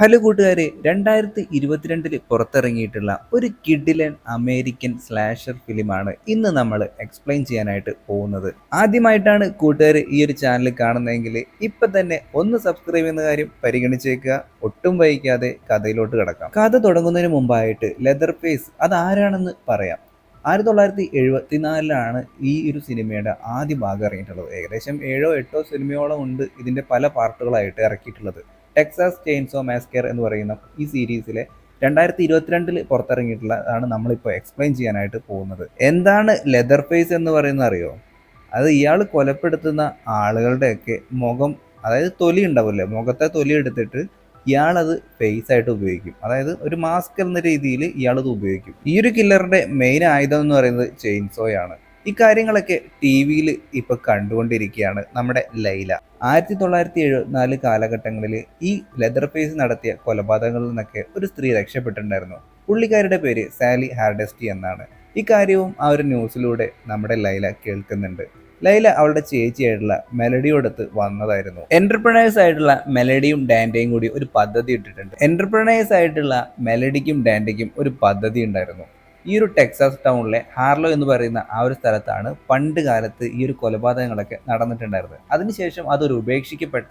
Hello കൂട്ടുകാരെ രണ്ടായിരത്തി ഇരുപത്തിരണ്ടിൽ പുറത്തിറങ്ങിയിട്ടുള്ള ഒരു കിഡിലൻ അമേരിക്കൻ സ്ലാഷർ ഫിലിമാണ് ഇന്ന് നമ്മൾ എക്സ്പ്ലെയിൻ ചെയ്യാനായിട്ട് പോകുന്നത്. ആദ്യമായിട്ടാണ് കൂട്ടുകാർ ഈ ഒരു ചാനൽ കാണുന്നതെങ്കിൽ ഇപ്പൊ തന്നെ ഒന്ന് സബ്സ്ക്രൈബ് ചെയ്യുന്ന കാര്യം പരിഗണിച്ചേക്കുക. ഒട്ടും വൈകാതെ കഥയിലോട്ട് കിടക്കാം. കഥ തുടങ്ങുന്നതിന് മുമ്പായിട്ട് ലെതർ ഫേസ് അത് ആരാണെന്ന് പറയാം. ആയിരത്തി തൊള്ളായിരത്തി എഴുപത്തിനാലിലാണ് ഈ ഒരു സിനിമയുടെ ആദ്യ ഭാഗം ഇറങ്ങിയിട്ടുള്ളത്. ഏകദേശം ഏഴോ എട്ടോ സിനിമയോളം ഉണ്ട് ഇതിന്റെ പല പാർട്ടുകളായിട്ട് ഇറക്കിയിട്ടുള്ളത്. ടെക്സാസ് ചെയിൻസോ മാസ്കെയർ എന്ന് പറയുന്ന ഈ സീരീസിലെ രണ്ടായിരത്തി ഇരുപത്തിരണ്ടിൽ പുറത്തിറങ്ങിയിട്ടുള്ളതാണ് നമ്മളിപ്പോൾ എക്സ്പ്ലെയിൻ ചെയ്യാനായിട്ട് പോകുന്നത്. എന്താണ് ലെതർ ഫേസ് എന്ന് പറയുന്നത് അറിയോ? അത് ഇയാൾ കൊലപ്പെടുത്തുന്ന ആളുകളുടെയൊക്കെ മുഖം അതായത് തൊലി ഉണ്ടാവില്ലേ? മുഖത്തെ തൊലി എടുത്തിട്ട് ഇയാളത് ഫേസ് ആയിട്ട് ഉപയോഗിക്കും. അതായത് ഒരു മാസ്ക് എന്ന രീതിയിൽ ഇയാളത് ഉപയോഗിക്കും. ഈ ഒരു കില്ലറിന്റെ മെയിൻ ആയുധം എന്ന് പറയുന്നത് ചെയിൻസോയാണ്. ഇക്കാര്യങ്ങളൊക്കെ ടി വിയിൽ ഇപ്പൊ കണ്ടുകൊണ്ടിരിക്കുകയാണ് നമ്മുടെ ലൈല. ആയിരത്തി തൊള്ളായിരത്തി എഴുപത്തിനാല് കാലഘട്ടങ്ങളിൽ ഈ ലെതർ ഫേസ് നടത്തിയ കൊലപാതകങ്ങളിൽ നിന്നൊക്കെ ഒരു സ്ത്രീ രക്ഷപ്പെട്ടിട്ടുണ്ടായിരുന്നു. പുള്ളിക്കാരുടെ പേര് സാലി ഹാർഡസ്റ്റി എന്നാണ്. ഇക്കാര്യവും ആ ഒരു ന്യൂസിലൂടെ നമ്മുടെ ലൈല കേൾക്കുന്നുണ്ട്. ലൈല അവളുടെ ചേച്ചിയായിട്ടുള്ള മെലഡിയോടത്ത് വന്നതായിരുന്നു. എന്റർപ്രണേഴ്സ് ആയിട്ടുള്ള മെലഡിയും ഡാൻഡയും കൂടി ഒരു പദ്ധതി ഇട്ടിട്ടുണ്ട്. എന്റർപ്രണേഴ്സ് ആയിട്ടുള്ള മെലഡിക്കും ഡാൻഡയ്ക്കും ഒരു പദ്ധതി ഉണ്ടായിരുന്നു. ഈ ഒരു ടെക്സാസ് ടൗണിലെ ഹാർലോ എന്ന് പറയുന്ന ആ ഒരു സ്ഥലത്താണ് പണ്ട് കാലത്ത് ഈ ഒരു കൊലപാതകങ്ങളൊക്കെ നടന്നിട്ടുണ്ടായിരുന്നത്. അതിനുശേഷം അതൊരു ഉപേക്ഷിക്കപ്പെട്ട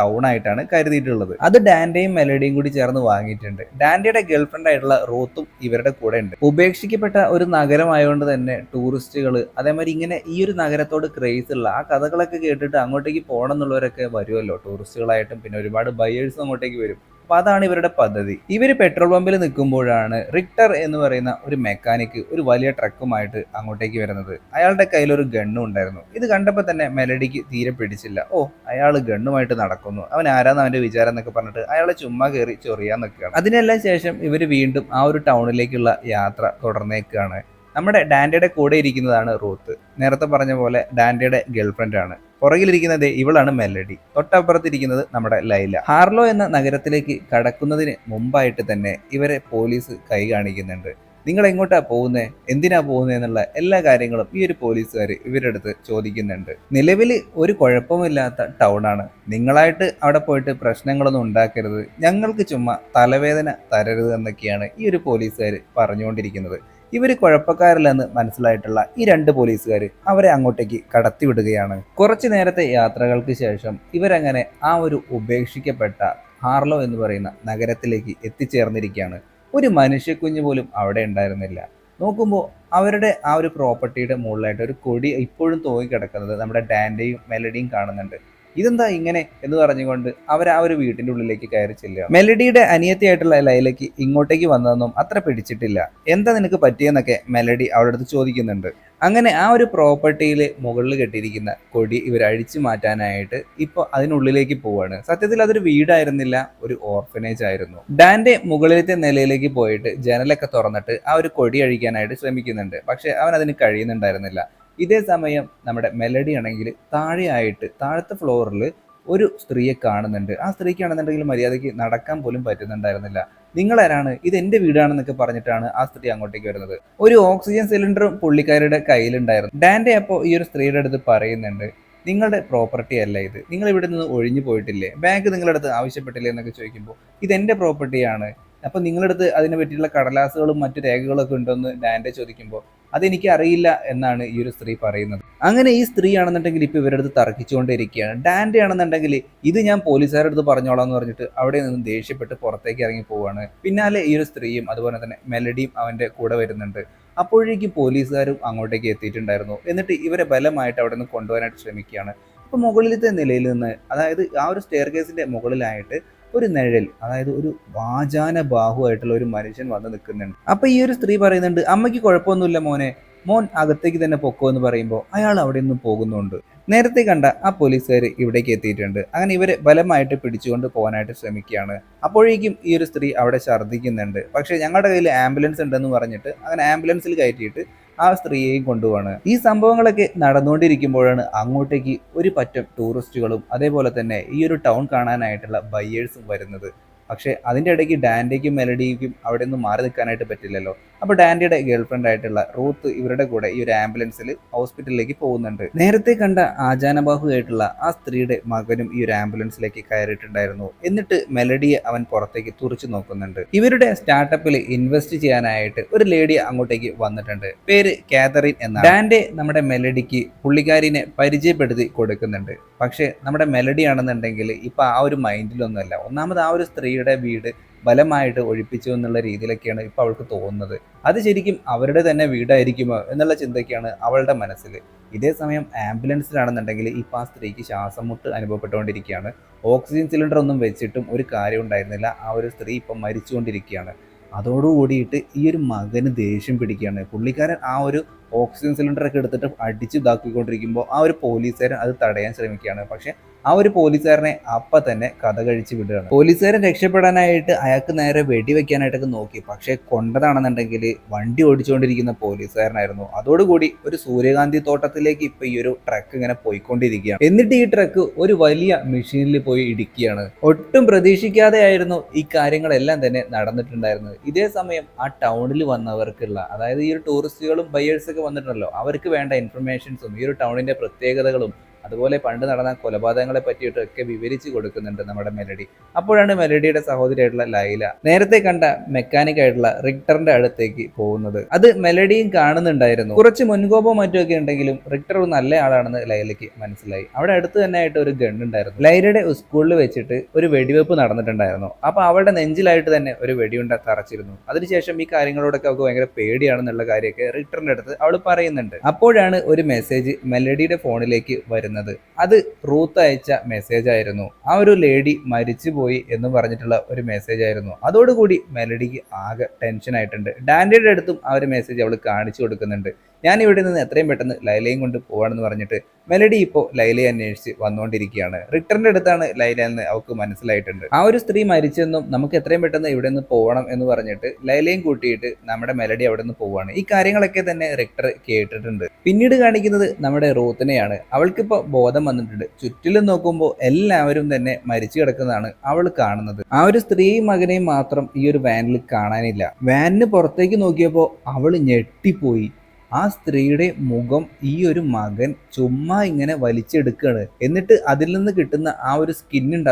ടൗൺ ആയിട്ടാണ് കരുതിയിട്ടുള്ളത്. അത് ഡാൻഡയും മെലഡിയും കൂടി ചേർന്ന് വാങ്ങിയിട്ടുണ്ട്. ഡാൻഡയുടെ ഗേൾഫ്രണ്ട് ആയിട്ടുള്ള റോത്തും ഇവരുടെ കൂടെ ഉണ്ട്. ഉപേക്ഷിക്കപ്പെട്ട ഒരു നഗരമായതുകൊണ്ട് തന്നെ ടൂറിസ്റ്റുകൾ അതേമാതിരി ഇങ്ങനെ ഈ ഒരു നഗരത്തോട് ക്രേസ് ഉള്ള ആ കഥകളൊക്കെ കേട്ടിട്ട് അങ്ങോട്ടേക്ക് പോകണം എന്നുള്ളവരൊക്കെ വരുമല്ലോ. ടൂറിസ്റ്റുകളായിട്ടും പിന്നെ ഒരുപാട് ബയേഴ്സ് അങ്ങോട്ടേക്ക് വരും. അപ്പൊ അതാണ് ഇവരുടെ പദ്ധതി. ഇവർ പെട്രോൾ പമ്പിൽ നിൽക്കുമ്പോഴാണ് റിക്ടർ എന്ന് പറയുന്ന ഒരു മെക്കാനിക് ഒരു വലിയ ട്രക്കുമായിട്ട് അങ്ങോട്ടേക്ക് വരുന്നത്. അയാളുടെ കയ്യിൽ ഒരു ഗണ്ണും ഉണ്ടായിരുന്നു. ഇത് കണ്ടപ്പോൾ തന്നെ മെലഡിക്ക് തീരെ പിടിച്ചില്ല. ഓ അയാൾ ഗണ്ണുമായിട്ട് നടക്കുന്നു. അവൻ ആരാന്ന് അവന്റെ വിചാരം എന്നൊക്കെ പറഞ്ഞിട്ട് അയാളെ ചുമ്മാ കയറി ചൊറിയാൻ നിൽക്കുകയാണ്. അതിനെല്ലാം ശേഷം ഇവർ വീണ്ടും ആ ഒരു ടൗണിലേക്കുള്ള യാത്ര തുടർന്നേക്കാണ്. നമ്മുടെ ഡാൻഡയുടെ കൂടെ ഇരിക്കുന്നതാണ് റൂത്ത്. നേരത്തെ പറഞ്ഞ പോലെ ഡാൻഡയുടെ ഗേൾഫ്രണ്ട് ആണ്. പുറകിലിരിക്കുന്നത് ഇവളാണ് മെലഡി. തൊട്ടപ്പുറത്തിരിക്കുന്നത് നമ്മുടെ ലൈല. ഹാർലോ എന്ന നഗരത്തിലേക്ക് കടക്കുന്നതിന് മുമ്പായിട്ട് തന്നെ ഇവരെ പോലീസ് കൈ കാണിക്കുന്നുണ്ട്. നിങ്ങൾ എങ്ങോട്ടാ പോകുന്നത് എന്തിനാ പോകുന്നത് എന്നുള്ള എല്ലാ കാര്യങ്ങളും ഈ ഒരു പോലീസുകാർ ഇവരുടെ അടുത്ത് ചോദിക്കുന്നുണ്ട്. നിലവിൽ ഒരു കുഴപ്പമില്ലാത്ത ടൗണാണ്. നിങ്ങളായിട്ട് അവിടെ പോയിട്ട് പ്രശ്നങ്ങളൊന്നും ഉണ്ടാക്കരുത്. ഞങ്ങൾക്ക് ചുമ്മാ തലവേദന തരരുത് എന്നൊക്കെയാണ് ഈ ഒരു പോലീസുകാർ പറഞ്ഞുകൊണ്ടിരിക്കുന്നത്. ഇവർ കുഴപ്പക്കാരില്ലെന്ന് മനസ്സിലായിട്ടുള്ള ഈ രണ്ട് പോലീസുകാർ അവരെ അങ്ങോട്ടേക്ക് കടത്തിവിടുകയാണ്. കുറച്ചു നേരത്തെ യാത്രകൾക്ക് ശേഷം ഇവരങ്ങനെ ആ ഒരു ഉപേക്ഷിക്കപ്പെട്ട ഹാർലോ എന്ന് പറയുന്ന നഗരത്തിലേക്ക് എത്തിച്ചേർന്നിരിക്കുകയാണ്. ഒരു മനുഷ്യക്കുഞ്ഞ് പോലും അവിടെ ഉണ്ടായിരുന്നില്ല. നോക്കുമ്പോൾ അവരുടെ ആ ഒരു പ്രോപ്പർട്ടിയുടെ മുകളിലായിട്ട് ഒരു കൊടി ഇപ്പോഴും തൂങ്ങി കിടക്കുന്നത് നമ്മുടെ ഡാൻഡയും മെലഡിയും കാണുന്നുണ്ട്. ഇതെന്താ ഇങ്ങനെ എന്ന് പറഞ്ഞുകൊണ്ട് അവർ ആ ഒരു വീട്ടിന്റെ ഉള്ളിലേക്ക് കയറി ചെല്ലുക. മെലഡിയുടെ അനിയത്തിയായിട്ടുള്ള ലൈലയ്ക്ക് ഇങ്ങോട്ടേക്ക് വന്നതൊന്നും അത്ര പിടിച്ചിട്ടില്ല. എന്താ നിനക്ക് പറ്റിയെന്നൊക്കെ മെലഡി അവളുടെ അടുത്ത് ചോദിക്കുന്നുണ്ട്. അങ്ങനെ ആ ഒരു പ്രോപ്പർട്ടിയിൽ മുകളിൽ കെട്ടിയിരിക്കുന്ന കൊടി ഇവർ അഴിച്ചു മാറ്റാനായിട്ട് ഇപ്പോൾ അതിനുള്ളിലേക്ക് പോവാണ്. സത്യത്തിൽ അതൊരു വീടായിരുന്നില്ല ഒരു ഓർഫനേജ് ആയിരുന്നു. ഡാന്റെ മുകളിലത്തെ നിലയിലേക്ക് പോയിട്ട് ജനലൊക്കെ തുറന്നിട്ട് ആ ഒരു കൊടി അഴിക്കാനായിട്ട് ശ്രമിക്കുന്നുണ്ട്. പക്ഷെ അവൻ അതിന് കഴിയുന്നുണ്ടായിരുന്നില്ല. ഇതേ സമയം നമ്മുടെ മെലഡി ആണെങ്കിൽ താഴെയായിട്ട് താഴത്തെ ഫ്ലോറിൽ ഒരു സ്ത്രീയെ കാണുന്നുണ്ട്. ആ സ്ത്രീക്കാണെന്നുണ്ടെങ്കിൽ മര്യാദയ്ക്ക് നടക്കാൻ പോലും പറ്റുന്നുണ്ടായിരുന്നില്ല. നിങ്ങളാരാണ് ഇത് എന്റെ വീടാണെന്നൊക്കെ പറഞ്ഞിട്ടാണ് ആ സ്ത്രീ അങ്ങോട്ടേക്ക് വരുന്നത്. ഒരു ഓക്സിജൻ സിലിണ്ടറും പുള്ളിക്കാരുടെ കയ്യിലുണ്ടായിരുന്നു. ഡാൻഡെ അപ്പോൾ ഈ ഒരു സ്ത്രീയുടെ അടുത്ത് പറയുന്നുണ്ട് നിങ്ങളുടെ പ്രോപ്പർട്ടി അല്ല ഇത്. നിങ്ങൾ ഇവിടെ നിന്ന് ഒഴിഞ്ഞു പോയിട്ടില്ലേ? ബാങ്ക് നിങ്ങളുടെ അടുത്ത് ആവശ്യപ്പെട്ടില്ലേ? എന്നൊക്കെ ചോദിക്കുമ്പോൾ ഇത് എന്റെ പ്രോപ്പർട്ടിയാണ്. അപ്പൊ നിങ്ങളടുത്ത് അതിനെ പറ്റിയുള്ള കടലാസുകളും മറ്റു രേഖകളൊക്കെ ഉണ്ടോന്ന് ഡാൻഡെ ചോദിക്കുമ്പോൾ അതെനിക്ക് അറിയില്ല എന്നാണ് ഈ ഒരു സ്ത്രീ പറയുന്നത്. അങ്ങനെ ഈ സ്ത്രീ ആണെന്നുണ്ടെങ്കിൽ ഇപ്പൊ ഇവരുടെ അടുത്ത് തർക്കിച്ചുകൊണ്ടിരിക്കുകയാണ് ഡാൻഡി ആണെന്നുണ്ടെങ്കിൽ ഇത് ഞാൻ പോലീസുകാരുടെ അടുത്ത് പറഞ്ഞോളാം എന്ന് പറഞ്ഞിട്ട് അവിടെ നിന്ന് ദേഷ്യപ്പെട്ട് പുറത്തേക്ക് ഇറങ്ങി പോവാണ്. പിന്നാലെ ഈ ഒരു സ്ത്രീയും അതുപോലെ തന്നെ മെലഡിയും അവന്റെ കൂടെ വരുന്നുണ്ട്. അപ്പോഴേക്കും പോലീസുകാരും അങ്ങോട്ടേക്ക് എത്തിയിട്ടുണ്ടായിരുന്നു. എന്നിട്ട് ഇവരെ ബലമായിട്ട് അവിടെ നിന്ന് കൊണ്ടുപോകാനായിട്ട് ശ്രമിക്കുകയാണ്. അപ്പൊ മുകളിലത്തെ നിലയിൽ നിന്ന് അതായത് ആ ഒരു സ്റ്റെയർ കേസിന്റെ മുകളിലായിട്ട് ഒരു നിഴൽ അതായത് ഒരു വാചാന ബാഹുവായിട്ടുള്ള ഒരു മനുഷ്യൻ വന്ന് നിൽക്കുന്നുണ്ട്. അപ്പൊ ഈ ഒരു സ്ത്രീ പറയുന്നുണ്ട് അമ്മയ്ക്ക് കുഴപ്പമൊന്നുമില്ല മോനെ. മോൻ അകത്തേക്ക് തന്നെ പൊക്കോ എന്ന് പറയുമ്പോൾ അയാൾ അവിടെ നിന്ന് പോകുന്നുണ്ട്. നേരത്തെ കണ്ട ആ പോലീസുകാർ ഇവിടേക്ക് എത്തിയിട്ടുണ്ട്. അങ്ങനെ ഇവരെ ബലമായിട്ട് പിടിച്ചുകൊണ്ട് പോകാനായിട്ട് ശ്രമിക്കുകയാണ്. അപ്പോഴേക്കും ഈ ഒരു സ്ത്രീ അവിടെ ഛർദ്ദിക്കുന്നുണ്ട്. പക്ഷേ ഞങ്ങളുടെ കയ്യിൽ ആംബുലൻസ് ഉണ്ടെന്ന് പറഞ്ഞിട്ട് അങ്ങനെ ആംബുലൻസിൽ കയറ്റിയിട്ട് ആ സ്ത്രീയെയും കൊണ്ടുപോവാണ്. ഈ സംഭവങ്ങളൊക്കെ നടന്നുകൊണ്ടിരിക്കുമ്പോഴാണ് അങ്ങോട്ടേക്ക് ഒരു പറ്റം ടൂറിസ്റ്റുകളും അതേപോലെ തന്നെ ഈ ഒരു ടൗൺ കാണാനായിട്ടുള്ള ബയ്യേഴ്സും വരുന്നത്. പക്ഷേ അതിന്റെ ഇടയ്ക്ക് ഡാൻഡയ്ക്കും മെലഡിക്കും അവിടെ നിന്ന് മാറി നിൽക്കാനായിട്ട് പറ്റില്ലല്ലോ. അപ്പോൾ ഡാൻഡിയുടെ ഗേൾഫ്രണ്ട് ആയിട്ടുള്ള റൂത്ത് ഇവരുടെ കൂടെ ഈ ഒരു ആംബുലൻസിൽ ഹോസ്പിറ്റലിലേക്ക് പോകുന്നുണ്ട്. നേരത്തെ കണ്ട ആചാനബാഹു ആയിട്ടുള്ള ആ സ്ത്രീയുടെ മകനും ഈ ഒരു ആംബുലൻസിലേക്ക് കയറിയിട്ടുണ്ടായിരുന്നു. എന്നിട്ട് മെലഡിയെ അവൻ പുറത്തേക്ക് തുറച്ചു നോക്കുന്നുണ്ട്. ഇവരുടെ സ്റ്റാർട്ടപ്പിൽ ഇൻവെസ്റ്റ് ചെയ്യാനായിട്ട് ഒരു ലേഡി അങ്ങോട്ടേക്ക് വന്നിട്ടുണ്ട്. പേര് കാതറിൻ എന്ന ഡാൻഡെ നമ്മുടെ മെലഡിക്ക് പുള്ളിക്കാരിനെ പരിചയപ്പെടുത്തി കൊടുക്കുന്നുണ്ട്. പക്ഷേ നമ്മുടെ മെലഡി ആണെന്നുണ്ടെങ്കിൽ ഇപ്പൊ ആ ഒരു മൈൻഡിലൊന്നുമല്ല. ഒന്നാമത് ആ ഒരു സ്ത്രീയുടെ വീട് ബലമായിട്ട് ഒഴിപ്പിച്ചു എന്നുള്ള രീതിയിലൊക്കെയാണ് ഇപ്പൊ അവൾക്ക് തോന്നുന്നത്. അത് ശരിക്കും അവരുടെ തന്നെ വീടായിരിക്കുമോ എന്നുള്ള ചിന്തയ്ക്കാണ് അവളുടെ മനസ്സിൽ ഇതേ സമയം ആംബുലൻസിലാണെന്നുണ്ടെങ്കിൽ ഈ ആ സ്ത്രീക്ക് ശ്വാസം മുട്ട് അനുഭവപ്പെട്ടുകൊണ്ടിരിക്കുകയാണ്. ഓക്സിജൻ സിലിണ്ടർ ഒന്നും വെച്ചിട്ടും ഒരു കാര്യം ഉണ്ടായിരുന്നില്ല. ആ ഒരു സ്ത്രീ ഇപ്പം മരിച്ചുകൊണ്ടിരിക്കുകയാണ്. അതോടുകൂടിയിട്ട് ഈ ഒരു മകന് ദേഷ്യം പിടിക്കുകയാണ്. പുള്ളിക്കാരൻ ആ ഒരു ഓക്സിജൻ സിലിണ്ടർ ഒക്കെ എടുത്തിട്ട് അടിച്ച് ഇതാക്കിക്കൊണ്ടിരിക്കുമ്പോൾ ആ ഒരു പോലീസുകാരൻ അത് തടയാൻ ശ്രമിക്കുകയാണ്. പക്ഷെ ആ ഒരു പോലീസുകാരനെ അപ്പം തന്നെ കഥ കഴിച്ച് വിടുകയാണ്. പോലീസുകാരൻ രക്ഷപ്പെടാനായിട്ട് അയാൾക്ക് നേരെ വെടിവെക്കാനായിട്ടൊക്കെ നോക്കി. പക്ഷേ കൊണ്ടതാണെന്നുണ്ടെങ്കിൽ വണ്ടി ഓടിച്ചുകൊണ്ടിരിക്കുന്ന പോലീസുകാരനായിരുന്നു. അതോടുകൂടി ഒരു സൂര്യകാന്തി തോട്ടത്തിലേക്ക് ഇപ്പം ഈ ഒരു ട്രക്ക് ഇങ്ങനെ പോയിക്കൊണ്ടിരിക്കുകയാണ്. എന്നിട്ട് ഈ ട്രക്ക് ഒരു വലിയ മെഷീനിൽ പോയി ഇടിക്കുകയാണ്. ഒട്ടും പ്രതീക്ഷിക്കാതെയായിരുന്നു ഈ കാര്യങ്ങളെല്ലാം തന്നെ നടന്നിട്ടുണ്ടായിരുന്നത്. ഇതേ സമയം ആ ടൗണിൽ വന്നവർക്കുള്ള അതായത് ഈ ഒരു ടൂറിസ്റ്റുകളും ബയേഴ്സ് ഒക്കെ വന്നിട്ടുണ്ടല്ലോ. അവർക്ക് വേണ്ട ഇൻഫർമേഷൻസും ഈ ഒരു ടൗണിന്റെ പ്രത്യേകതകളും അതുപോലെ പണ്ട് നടന്ന കൊലപാതകങ്ങളെ പറ്റിയിട്ടൊക്കെ വിവരിച്ചു കൊടുക്കുന്നുണ്ട് നമ്മുടെ മെലഡി. അപ്പോഴാണ് മെലഡിയുടെ സഹോദരിയായിട്ടുള്ള ലൈല നേരത്തെ കണ്ട മെക്കാനിക് ആയിട്ടുള്ള റിക്ടറിന്റെ അടുത്തേക്ക് പോകുന്നത്. അത് മെലഡിയും കാണുന്നുണ്ടായിരുന്നു. കുറച്ച് മുൻകോപം മറ്റുമൊക്കെ ഉണ്ടെങ്കിലും റിക്ടർ ഒരു നല്ല ആളാണെന്ന് ലൈലയ്ക്ക് മനസ്സിലായി. അവിടെ അടുത്ത് തന്നെ ആയിട്ട് ഒരു ഗൺ ഉണ്ടായിരുന്നു. ലൈലയുടെ സ്കൂളിൽ വെച്ചിട്ട് ഒരു വെടിവെപ്പ് നടന്നിട്ടുണ്ടായിരുന്നു. അപ്പൊ അവളുടെ നെഞ്ചിലായിട്ട് തന്നെ ഒരു വെടിയുണ്ട തറച്ചിരുന്നു. അതിനുശേഷം ഈ കാര്യങ്ങളോടൊക്കെ അവൾക്ക് ഭയങ്കര പേടിയാണെന്നുള്ള കാര്യമൊക്കെ റിക്ടറിന്റെ അടുത്ത് അവൾ പറയുന്നുണ്ട്. അപ്പോഴാണ് ഒരു മെസ്സേജ് മെലഡിയുടെ ഫോണിലേക്ക് വരുന്നത്. അത് റൂത്ത് അയച്ച മെസ്സേജ് ആയിരുന്നു. ആ ഒരു ലേഡി മരിച്ചുപോയി എന്ന് പറഞ്ഞിട്ടുള്ള ഒരു മെസ്സേജ് ആയിരുന്നു. അതോടുകൂടി മെലഡിക്ക് ആകെ ടെൻഷൻ ആയിട്ടുണ്ട്. ഡാൻഡിയുടെ അടുത്തും ആ ഒരു മെസ്സേജ് അവൾ കാണിച്ചു കൊടുക്കുന്നുണ്ട്. ഞാൻ ഇവിടെ നിന്ന് എത്രയും പെട്ടെന്ന് ലൈലയും കൊണ്ട് പോവാണെന്ന് പറഞ്ഞിട്ട് മെലഡി ഇപ്പോൾ ലൈലയെ അന്വേഷിച്ച് വന്നുകൊണ്ടിരിക്കുകയാണ് റിട്ടറിന്റെ അടുത്താണ് ലൈല എന്ന് അവൾക്ക് മനസ്സിലായിട്ടുണ്ട്. ആ ഒരു സ്ത്രീ മരിച്ചെന്നും നമുക്ക് എത്രയും പെട്ടെന്ന് ഇവിടെ നിന്ന് പോകണം എന്ന് പറഞ്ഞിട്ട് ലൈലയും കൂട്ടിയിട്ട് നമ്മുടെ മെലഡി അവിടെ നിന്ന് പോവുകയാണ് ഈ കാര്യങ്ങളൊക്കെ തന്നെ റിക്ടർ കേട്ടിട്ടുണ്ട്. പിന്നീട് കാണിക്കുന്നത് നമ്മുടെ റൂത്തിനെയാണ്. അവൾക്കിപ്പോൾ ബോധം വന്നിട്ടുണ്ട്. ചുറ്റിലും നോക്കുമ്പോൾ എല്ലാവരും തന്നെ മരിച്ചു കിടക്കുന്നതാണ് അവൾ കാണുന്നത്. ആ ഒരു സ്ത്രീയും മകനെയും മാത്രം ഈ ഒരു വാനിൽ കാണാനില്ല. വാനിന് പുറത്തേക്ക് നോക്കിയപ്പോൾ അവൾ ഞെട്ടിപ്പോയി. ആ സ്ത്രീയുടെ മുഖം ഈ ഒരു മകൻ ചുമ്മാ ഇങ്ങനെ വലിച്ചെടുക്കുകയാണ്. എന്നിട്ട് അതിൽ നിന്ന് കിട്ടുന്ന ആ ഒരു സ്കിൻ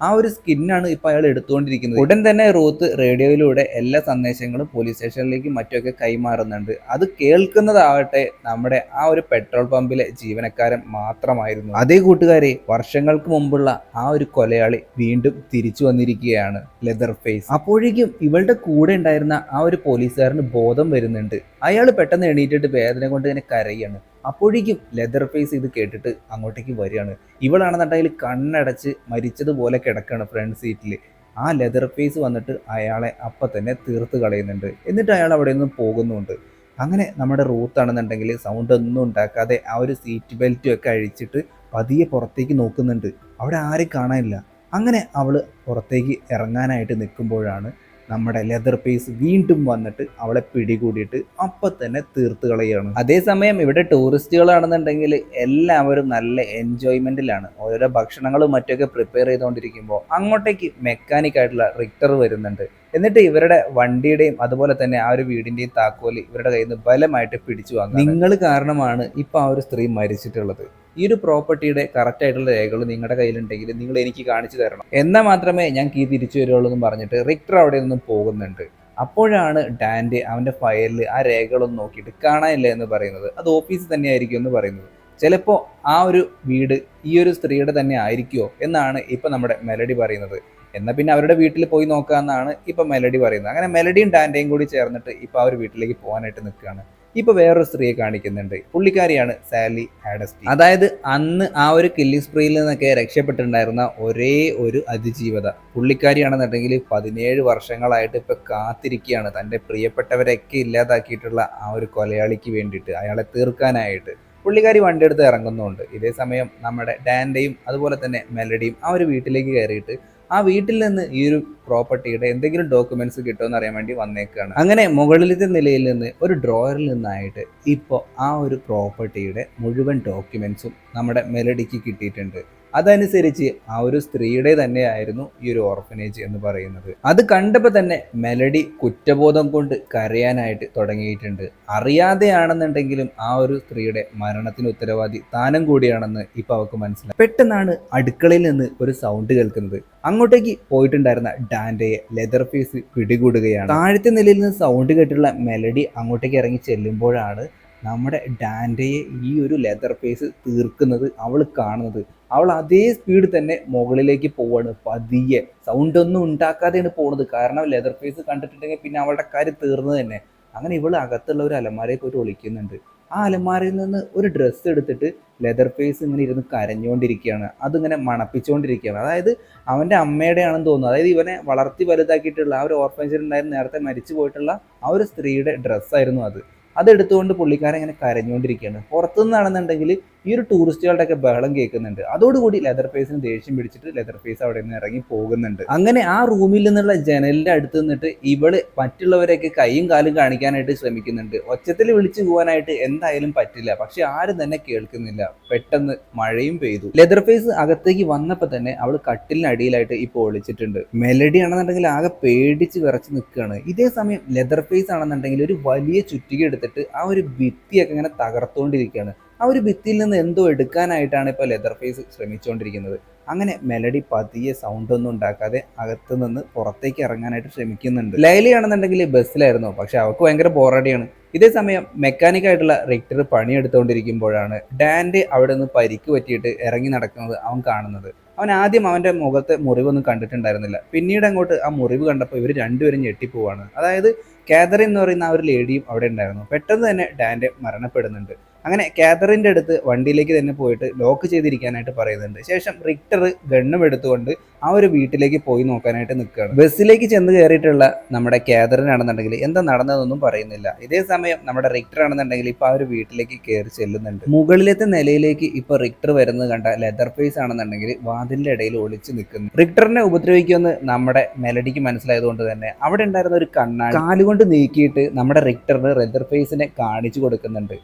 ആ ഒരു സ്കിന്നാണ് ഇപ്പൊ അയാൾ എടുത്തുകൊണ്ടിരിക്കുന്നത്. ഉടൻ തന്നെ റൂത്ത് റേഡിയോയിലൂടെ എല്ലാ സന്ദേശങ്ങളും പോലീസ് സ്റ്റേഷനിലേക്ക് മറ്റൊക്കെ കൈമാറുന്നുണ്ട്. അത് കേൾക്കുന്നതാവട്ടെ നമ്മുടെ ആ ഒരു പെട്രോൾ പമ്പിലെ ജീവനക്കാരൻ മാത്രമായിരുന്നു. അതേ കൂട്ടുകാരെ വർഷങ്ങൾക്ക് മുമ്പുള്ള ആ ഒരു കൊലയാളി വീണ്ടും തിരിച്ചു വന്നിരിക്കുകയാണ് ലെതർ ഫേസ്. അപ്പോഴേക്കും ഇവളുടെ കൂടെ ഉണ്ടായിരുന്ന ആ ഒരു പോലീസുകാരന് ബോധം വരുന്നുണ്ട്. അയാൾ പെട്ടെന്ന് എണീറ്റിട്ട് വേദന കൊണ്ട് ഇങ്ങനെ കരയാണ്. അപ്പോഴേക്കും ലെതർ ഫേസ് ഇത് കേട്ടിട്ട് അങ്ങോട്ടേക്ക് വരികയാണ്. ഇവളാണെന്നുണ്ടെങ്കിൽ കണ്ണടച്ച് മരിച്ചതുപോലെ കിടക്കുകയാണ് ഫ്രണ്ട് സീറ്റിൽ ആ ലെതർ ഫേസ് വന്നിട്ട് അയാളെ അപ്പം തന്നെ തീർത്ത് കളയുന്നുണ്ട്. എന്നിട്ട് അയാൾ അവിടെ നിന്ന് പോകുന്നുണ്ട്. അങ്ങനെ നമ്മുടെ റൂത്താണെന്നുണ്ടെങ്കിൽ സൗണ്ട് ഒന്നും ഉണ്ടാക്കാതെ ആ ഒരു സീറ്റ് ബെൽറ്റും ഒക്കെ അഴിച്ചിട്ട് പതിയെ പുറത്തേക്ക് നോക്കുന്നുണ്ട്. അവിടെ ആരും കാണാനില്ല. അങ്ങനെ അവൾ പുറത്തേക്ക് ഇറങ്ങാനായിട്ട് നിൽക്കുമ്പോഴാണ് നമ്മുടെ ലെതർ പേസ് വീണ്ടും വന്നിട്ട് അവളെ പിടികൂടിയിട്ട് അപ്പം തന്നെ തീർത്ത് കളയുകയാണ്. അതേസമയം ഇവിടെ ടൂറിസ്റ്റുകളാണെന്നുണ്ടെങ്കിൽ എല്ലാവരും നല്ല എൻജോയ്മെന്റിലാണ് ഓരോരോ ഭക്ഷണങ്ങളും മറ്റൊക്കെ പ്രിപ്പയർ ചെയ്തുകൊണ്ടിരിക്കുമ്പോൾ അങ്ങോട്ടേക്ക് മെക്കാനിക് ആയിട്ടുള്ള റിക്ടർ വരുന്നുണ്ട്. എന്നിട്ട് ഇവരുടെ വണ്ടിയുടെയും അതുപോലെ തന്നെ ആ ഒരു വീടിന്റെയും താക്കോൽ ഇവരുടെ കയ്യിൽ നിന്ന് ബലമായിട്ട് പിടിച്ചു വാങ്ങും നിങ്ങൾ കാരണമാണ് ഇപ്പൊ ആ ഒരു സ്ത്രീ മരിച്ചിട്ടുള്ളത്. ഈ ഒരു പ്രോപ്പർട്ടിയുടെ കറക്റ്റ് ആയിട്ടുള്ള രേഖകൾ നിങ്ങളുടെ കയ്യിലുണ്ടെങ്കിൽ നിങ്ങൾ എനിക്ക് കാണിച്ചു തരണം. എന്നാൽ മാത്രമേ ഞാൻ കീ തിരിച്ചു വരുള്ളൂ എന്ന് പറഞ്ഞിട്ട് റിക്ടർ അവിടെ നിന്നും പോകുന്നുണ്ട്. അപ്പോഴാണ് ഡാൻഡ് അവന്റെ ഫയലിൽ ആ രേഖകളൊന്നും നോക്കിയിട്ട് കാണാനില്ല എന്ന് പറയുന്നത്. അത് ഓഫീസിൽ തന്നെയായിരിക്കും എന്ന് പറയുന്നത്. ചിലപ്പോൾ ആ ഒരു വീട് ഈ ഒരു സ്ത്രീയുടെ തന്നെ ആയിരിക്കുമോ എന്നാണ് ഇപ്പൊ നമ്മുടെ മെലഡി പറയുന്നത്. എന്നാൽ പിന്നെ അവരുടെ വീട്ടിൽ പോയി നോക്കുക എന്നാണ് ഇപ്പൊ മെലഡി പറയുന്നത്. അങ്ങനെ മെലഡിയും ഡാൻഡയും കൂടി ചേർന്നിട്ട് ഇപ്പൊ ആ ഒരു വീട്ടിലേക്ക് പോകാനായിട്ട് നിൽക്കുകയാണ്. ഇപ്പൊ വേറൊരു സ്ത്രീയെ കാണിക്കുന്നുണ്ട്. പുള്ളിക്കാരിയാണ് സാലി ഹാഡസ്റ്റി. അതായത് അന്ന് ആ ഒരു കില്ലിംഗ് സ്പ്രീയിൽ നിന്നൊക്കെ രക്ഷപ്പെട്ടിട്ടുണ്ടായിരുന്ന ഒരേ ഒരു അതിജീവത. പുള്ളിക്കാരിയാണെന്നുണ്ടെങ്കിൽ പതിനേഴ് വർഷങ്ങളായിട്ട് ഇപ്പൊ കാത്തിരിക്കുകയാണ്. തന്റെ പ്രിയപ്പെട്ടവരൊക്കെ ഇല്ലാതാക്കിയിട്ടുള്ള ആ ഒരു കൊലയാളിക്ക് വേണ്ടിയിട്ട് അയാളെ തീർക്കാനായിട്ട്. പുള്ളിക്കാരി വണ്ടിയെടുത്ത് ഇറങ്ങുന്നുണ്ട്. ഇതേ സമയം നമ്മുടെ ഡാൻഡയും അതുപോലെ തന്നെ മെലഡിയും ആ ഒരു വീട്ടിലേക്ക് കയറിയിട്ട് ആ വീട്ടിൽ നിന്ന് ഈ ഒരു പ്രോപ്പർട്ടിയുടെ എന്തെങ്കിലും ഡോക്യുമെന്റ്സ് കിട്ടുമെന്ന് അറിയാൻ വേണ്ടി വന്നേക്കാണ്. അങ്ങനെ മുകളിലത്തെ നിലയിൽ നിന്ന് ഒരു ഡ്രോയറിൽ നിന്നായിട്ട് ഇപ്പോൾ ആ ഒരു പ്രോപ്പർട്ടിയുടെ മുഴുവൻ ഡോക്യുമെന്റ്സും നമ്മുടെ മെലഡിക്ക് കിട്ടിയിട്ടുണ്ട്. അതനുസരിച്ച് ആ ഒരു സ്ത്രീയുടെ തന്നെയായിരുന്നു ഈ ഒരു ഓർഫനേജ് എന്ന് പറയുന്നത്. അത് കണ്ടപ്പോൾ തന്നെ മെലഡി കുറ്റബോധം കൊണ്ട് കരയാനായിട്ട് തുടങ്ങിയിട്ടുണ്ട്. അറിയാതെയാണെന്നുണ്ടെങ്കിലും ആ ഒരു സ്ത്രീയുടെ മരണത്തിന് ഉത്തരവാദി താനും കൂടിയാണെന്ന് ഇപ്പൊ അവൾക്ക് മനസ്സിലായി. പെട്ടെന്നാണ് അടുക്കളയിൽ നിന്ന് ഒരു സൗണ്ട് കേൾക്കുന്നത്. അങ്ങോട്ടേക്ക് പോയിട്ടുണ്ടായിരുന്ന ഡാൻഡയെ ലെതർ ഫേസ് പിടികൂടുകയാണ്. താഴത്തെ നിലയിൽ നിന്ന് സൗണ്ട് കേട്ടുള്ള മെലഡി അങ്ങോട്ടേക്ക് ഇറങ്ങി ചെല്ലുമ്പോഴാണ് നമ്മുടെ ഡാൻഡയെ ഈ ഒരു ലെതർ ഫേസ് തീർക്കുന്നത് അവൾ കാണുന്നത്. അവൾ അതേ സ്പീഡ് തന്നെ മുകളിലേക്ക് പോവാണ്. പതിയെ. സൗണ്ട് ഒന്നും ഉണ്ടാക്കാതെയാണ് പോണത്. കാരണം ലെതർ ഫേസ് കണ്ടിട്ടുണ്ടെങ്കിൽ പിന്നെ അവളുടെ കാര്യം തീർന്നു തന്നെ. അങ്ങനെ ഇവൾ അകത്തുള്ള ഒരു അലമാരയിൽ പോയിട്ട് ഒളിക്കുന്നുണ്ട്. ആ അലമാരയിൽ നിന്ന് ഒരു ഡ്രസ്സ് എടുത്തിട്ട് ലെതർ ഫേസ് ഇങ്ങനെ ഇരുന്ന് കരഞ്ഞുകൊണ്ടിരിക്കുകയാണ്. അതിങ്ങനെ മണപ്പിച്ചുകൊണ്ടിരിക്കുകയാണ്. അതായത് അവന്റെ അമ്മയുടെ ആണെന്ന് തോന്നുന്നു. അതായത് ഇവനെ വളർത്തി വലുതാക്കിയിട്ടുള്ള ആ ഒരു ഓർഫനേജിൽ ഉണ്ടായിരുന്ന നേരത്തെ മരിച്ചു പോയിട്ടുള്ള ആ ഒരു സ്ത്രീയുടെ ഡ്രസ്സായിരുന്നു അത്. അതെടുത്തുകൊണ്ട് പുള്ളിക്കാരൻ ഇങ്ങനെ കരഞ്ഞുകൊണ്ടിരിക്കുകയാണ്. പുറത്തുനിന്നാണെന്നുണ്ടെങ്കിൽ ഈ ഒരു ടൂറിസ്റ്റുകളുടെ ഒക്കെ ബഹളം കേൾക്കുന്നുണ്ട്. അതോടുകൂടി ലെതർ ഫേസിന് ദേഷ്യം പിടിച്ചിട്ട് ലെതർ ഫേസ് അവിടെ നിന്ന് ഇറങ്ങി പോകുന്നുണ്ട്. അങ്ങനെ ആ റൂമിൽ നിന്നുള്ള ജനലിന്റെ അടുത്ത് നിന്നിട്ട് ഇവൾ മറ്റുള്ളവരെയൊക്കെ കൈയും കാലും കാണിക്കാനായിട്ട് ശ്രമിക്കുന്നുണ്ട്. ഒച്ചത്തിൽ വിളിച്ചു പോകാനായിട്ട് എന്തായാലും പറ്റില്ല. പക്ഷെ ആരും തന്നെ കേൾക്കുന്നില്ല. പെട്ടെന്ന് മഴയും പെയ്തു. ലെതർ ഫേസ് അകത്തേക്ക് വന്നപ്പോൾ തന്നെ അവൾ കട്ടിലിനടിയിലായിട്ട് ഇപ്പോൾ ഒളിച്ചിട്ടുണ്ട്. മെലഡി ആണെന്നുണ്ടെങ്കിൽ ആകെ പേടിച്ച് വിറച്ച് നിൽക്കുകയാണ്. ഇതേ സമയം ലെതർ ഫേസ് ആണെന്നുണ്ടെങ്കിൽ ഒരു വലിയ ചുറ്റിക എടുത്തിട്ട് ആ ഒരു ഭിത്തിയൊക്കെ ഇങ്ങനെ തകർത്തുകൊണ്ടിരിക്കുകയാണ്. ആ ഒരു ഭിത്തിയിൽ നിന്ന് എന്തോ എടുക്കാനായിട്ടാണ് ഇപ്പോൾ ലെതർ ഫേസ് ശ്രമിച്ചുകൊണ്ടിരിക്കുന്നത്. അങ്ങനെ മെലഡി പതിയെ സൗണ്ട് ഒന്നും ഉണ്ടാക്കാതെ അകത്ത് നിന്ന് പുറത്തേക്ക് ഇറങ്ങാനായിട്ട് ശ്രമിക്കുന്നുണ്ട്. ലൈലയാണെന്നുണ്ടെങ്കിൽ ബസ്സിലായിരുന്നു പക്ഷെ അവൾക്ക് ഭയങ്കര ബോറടിയാണ് ഇതേ സമയം മെക്കാനിക് ആയിട്ടുള്ള റിക്ടർ പണിയെടുത്തുകൊണ്ടിരിക്കുമ്പോഴാണ് ഡാൻഡ് അവിടെ നിന്ന് പരിക്ക് പറ്റിയിട്ട് ഇറങ്ങി നടക്കുന്നത് അവൻ കാണുന്നത്. അവൻ ആദ്യം അവന്റെ മുഖത്തെ മുറിവൊന്നും കണ്ടിട്ടുണ്ടായിരുന്നില്ല. പിന്നീട് അങ്ങോട്ട് ആ മുറിവ് കണ്ടപ്പോൾ ഇവർ രണ്ടുപേരും ഞെട്ടിപ്പോവാണ്. അതായത് കാതറിൻ എന്ന് പറയുന്ന ആ ഒരു ലേഡിയും അവിടെ ഉണ്ടായിരുന്നു. പെട്ടെന്ന് തന്നെ ഡാൻഡ് മരണപ്പെടുന്നുണ്ട്. അങ്ങനെ കാതറിന്റെ അടുത്ത് വണ്ടിയിലേക്ക് തന്നെ പോയിട്ട് ലോക്ക് ചെയ്തിരിക്കാനായിട്ട് പറയുന്നുണ്ട്. ശേഷം റിക്ടർ ഗണ്ണും എടുത്തുകൊണ്ട് ആ ഒരു വീട്ടിലേക്ക് പോയി നോക്കാനായിട്ട് നിൽക്കുകയാണ്. ബസ്സിലേക്ക് ചെന്ന് കയറിയിട്ടുള്ള നമ്മുടെ കാതറിൻ ആണെന്നുണ്ടെങ്കിൽ എന്താ നടന്നതെന്നൊന്നും പറയുന്നില്ല. ഇതേ സമയം നമ്മുടെ റിക്ടർ ആണെന്നുണ്ടെങ്കിൽ ഇപ്പോൾ ആ ഒരു വീട്ടിലേക്ക് കയറി ചെല്ലുന്നുണ്ട്. മുകളിലത്തെ നിലയിലേക്ക് ഇപ്പൊ റിക്ടർ വരുന്നത് കണ്ട ലെതർ ഫേസ് ആണെന്നുണ്ടെങ്കിൽ വാതിലിന്റെ ഇടയിൽ ഒളിച്ച് നിൽക്കുന്നു. റിക്ടറിനെ ഉപദ്രവിക്കുമെന്ന് നമ്മുടെ മെലഡിക്ക് മനസ്സിലായതുകൊണ്ട് തന്നെ അവിടെ ഉണ്ടായിരുന്ന ഒരു കണ്ണാടി കാലുകൊണ്ട് നീക്കിയിട്ട് നമ്മുടെ റിക്ടറിന് ലെതർ ഫേസിനെ കാണിച്ചു കൊടുക്കുന്നുണ്ട്.